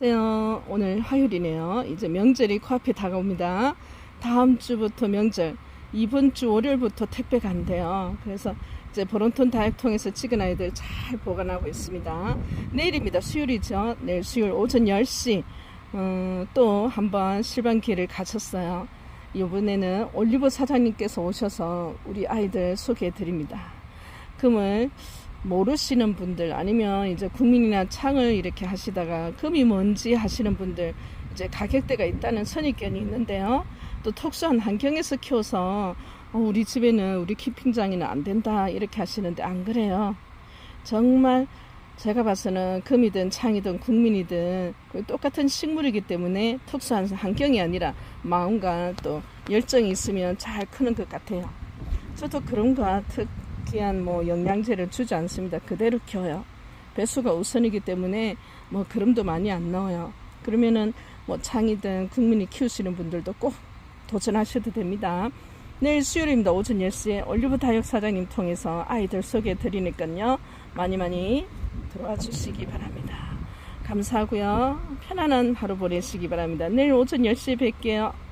안녕하세요. 오늘 화요일이네요. 이제 명절이 코앞에 다가옵니다. 다음 주부터 명절, 이번 주 월요일부터 택배 간대요. 그래서 이제 보론톤 다육통에서 찍은 아이들 잘 보관하고 있습니다. 내일입니다. 수요일이죠. 내일 수요일 오전 10시 음, 또 한번 실방기를 가졌어요. 이번에는 올리브 사장님께서 오셔서 우리 아이들 소개해 드립니다. 금을 모르시는 분들 아니면 이제 국민이나 창을 이렇게 하시다가 금이 뭔지 하시는 분들 이제 가격대가 있다는 선입견이 있는데요. 또 특수한 환경에서 키워서 어, 우리 집에는 우리 키핑장에는 안 된다 이렇게 하시는데 안 그래요. 정말 제가 봐서는 금이든 창이든 국민이든 거의 똑같은 식물이기 때문에 특수한 환경이 아니라 마음과 또 열정이 있으면 잘 크는 것 같아요. 저도 그런 거 특 이한 뭐 영양제를 주지 않습니다. 그대로 키워요. 배수가 우선이기 때문에 뭐 그름도 많이 안 넣어요. 그러면은 뭐 창이든 국민이 키우시는 분들도 꼭 도전하셔도 됩니다. 내일 수요일입니다. 오전 10시에 올리브 다육 사장님 통해서 아이들 소개해 드리니까요. 많이 많이 들어와 주시기 바랍니다. 감사하고요. 편안한 하루 보내시기 바랍니다. 내일 오전 10시에 뵐게요.